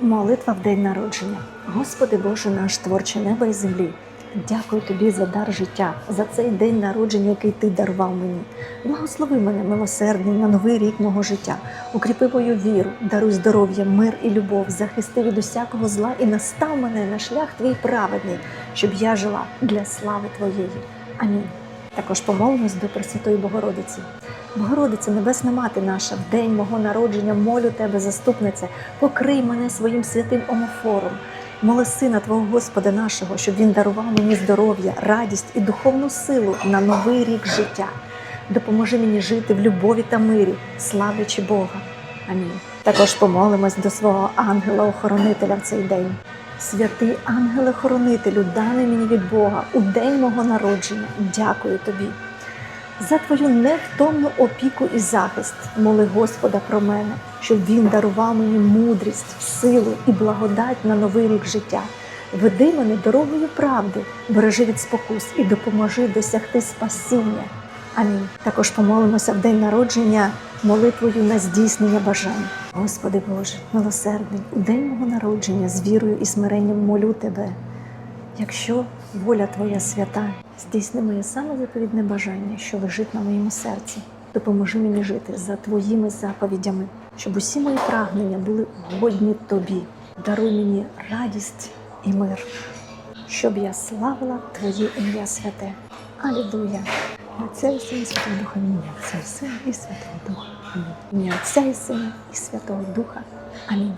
Молитва в день народження. Господи Боже наш, творче неба і землі. Дякую тобі за дар життя, за цей день народження, який ти дарував мені. Благослови мене, милосердний, на новий рік мого життя. Укріпи мою віру, даруй здоров'я, мир і любов, захисти від усякого зла і настав мене на шлях твій праведний, щоб я жила для слави Твоєї. Амінь. Також помолимось до Пресвятої Богородиці. Богородице, Небесна Мати наша, в день мого народження молю Тебе, заступниця, покрий мене своїм святим омофором. Моли Сина Твого Господа нашого, щоб Він дарував мені здоров'я, радість і духовну силу на новий рік життя. Допоможи мені жити в любові та мирі, славлячи Бога. Амінь. Також помолимось до свого ангела-охоронителя в цей день. Святий ангеле-хоронителю, даний мені від Бога у день мого народження. Дякую тобі. За твою невтомну опіку і захист моли Господа про мене, щоб він дарував мені мудрість, силу і благодать на новий рік життя. Веди мене дорогою правди, бережи від спокус і допоможи досягти спасіння. Амінь. Також помолимося в день народження молитвою на здійснення бажань. Господи Боже, милосердний, у день мого народження з вірою і смиренням молю Тебе. Якщо воля Твоя свята, здійсни моє саме заповідне бажання, що лежить на моєму серці. Допоможи мені жити за Твоїми заповідями, щоб усі мої прагнення були годні Тобі. Даруй мені радість і мир, щоб я славила Твоє ім'я святе. Алілуя! Отця і Сина Святого Духа, Амінь. Отця і Сина і Святого Духа. Амінь. Ім'я Отця і Сина і Святого Духа. Амінь.